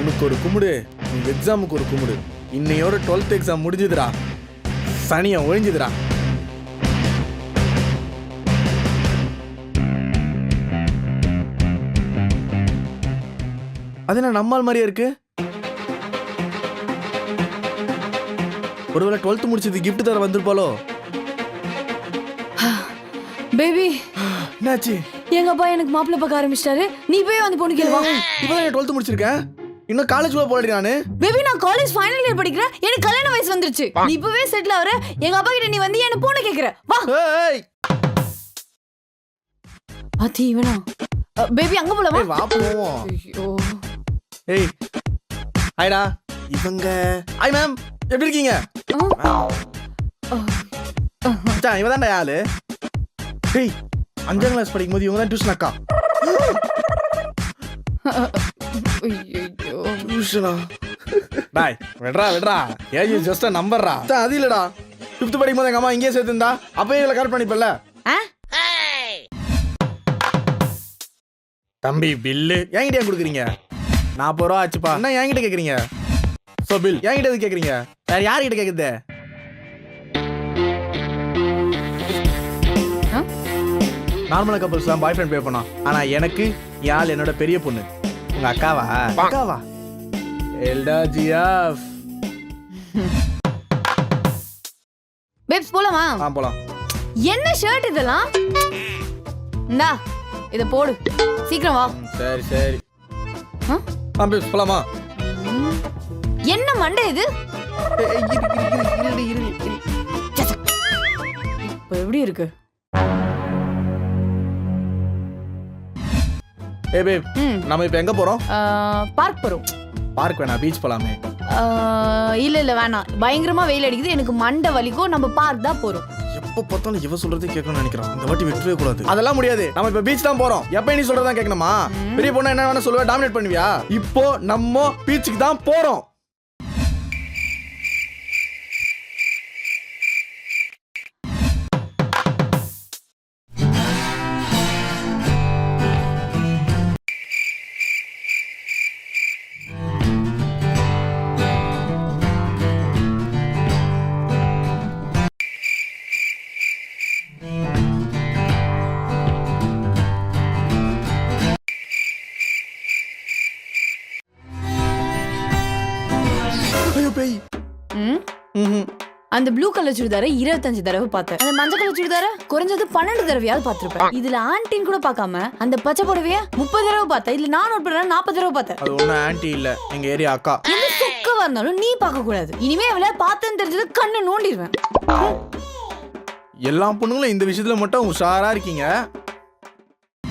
உனக்கு ஒரு கும்பிடு உங்க எக்ஸாமுக்கு ஒரு கும்பிடு இன்னையோட டுவெல்த் எக்ஸாம் முடிஞ்சுதுடா. சனியை ஒழிஞ்சுதுடா. அது என்ன நம்மால் மாதிரியே இருக்கு? ஒருவேளை டுவெல்த் முடிச்சது gift தர வந்திருப்பாளோ? பேபி என்னாச்சு? எங்க அப்பா எனக்கு மாப்பிள்ளை பார்க்க ஆரம்பிச்சிட்டாரு. நீ போய் வந்து பொண்ணு கேளுவா இப்பதான் டுவெல்த் முடிச்சிருக்கேன்? இன்னும் காலேஜ் போக போலடி நானு. பேபி நான் காலேஜ் ஃபைனல் இயர் படிக்கிறேன் எனக்கு கல்யாண வயசு வந்துருச்சு. நீ இப்பவே செட்டில் ஆகுற எங்க அப்பா கிட்ட நீ வந்து என்ன பொண்ணு கேக்குற. வா. ஏய் அத்தி இவனா? பேபி அங்க போலாமா ஏய், வா போவோம். ஐயோ. ஏய் ஹாய்டா இவங்க. ஹாய் மேம் எப்படி இருக்கீங்க? மச்சான் இவ தான்டா ஆளு. ஏய் அஞ்சாம் கிளாஸ் படிக்கும் போது இவங்க தான் டியூஷன் அக்கா. ஐயோ. டியூஷனா டாய் விட்றா விட்றா. ஏஜ் ஜஸ்ட் நம்பர்ரா மச்சான், அது இல்லடா. ஃபிஃப்த் படிக்கும் போது எங்க அம்மா இங்கேயே சேர்த்துருந்தா அப்பயே இதில் கரெக்ட் பண்ணிப்பல தம்பி பில்லு என்கிட்ட ஏன் கொடுக்குறீங்க? நாற்பது ரூபா ஆச்சுப்பா. என்ன என்கிட்ட கேட்குறீங்க ஸோ பில் என்கிட்ட எது கேட்குறீங்க வேற யார்கிட்ட கேட்குறது ஆ? நார்மலாக கப்பல்ஸ்லாம் பாய் ஃப்ரெண்ட் பே பண்ணா ஆனா எனக்கு யாழ் என்னோட பெரிய பொண்ணு. உங்க அக்காவா? அக்காவா? எல்டா ஜியாஃப் பேப்ஸ் போலாமா? ஆ போலாம். என்ன ஷர்ட் இதெல்லாம்? இந்தா இத போடு. சீக்கிரம் வா. சரி சரி. ஆ? ஆ பேஸ் போலாமா. என்ன மண்டை இது. இப்ப எப்படி இருக்கு? ஏய் பேப் ம். நம்ம இப்போ எங்க போறோம்? பார்க் போறோம். பார்க் வேணாம் பீச் போலாமே. ஆ, இல்ல இல்ல வேணாம். பயங்கரமா வெயில் அடிக்குது எனக்கு மண்டை வலிக்கும் நம்ம பார்க் தான் போறோம். எப்போ பார்த்தாலும் இவ சொல்றதே கேட்கணும்னு நினைக்கிறான் இந்த வாட்டி விட்டுறவே கூடாது. அதெல்லாம் முடியாது. நம்ம இப்ப பீச் தான் போறோம். எப்ப நீ சொல்றதா கேட்கணுமா? பெரிய பொண்ணு என்ன வேணா சொல்லுவா டாமினேட் பண்ணுவியா? இப்போ நம்ம பீச்சுக்கு தான் போறோம். பேய். அந்த ப்ளூ கலர் சுடிதாரை இருபத்தஞ்சு தடவை பார்த்தேன். அந்த மஞ்சள் கலர் சுடிதார குறைஞ்சது பன்னெண்டு தடவையாவது பார்த்திருப்பேன். இதுல ஆன்டின்னு கூட பார்க்காம அந்த பச்சை புடவைய முப்பது தடவை பார்த்தேன். இதுல நான் நோட் நாற்பது தடவை பார்த்தேன். அது ஒண்ணும் ஆன்ட்டி இல்ல. எங்க ஏரியா அக்கா. எந்த சொக்கவா இருந்தாலும் நீ பார்க்க கூடாது. இனிமே அவளை பார்த்தேன்னு தெரிஞ்சது கண்ணை நோண்டிடுவேன். எல்லா பொண்ணுங்களும் இந்த விஷயத்துல மட்டும் உஷாரா இருக்கீங்க.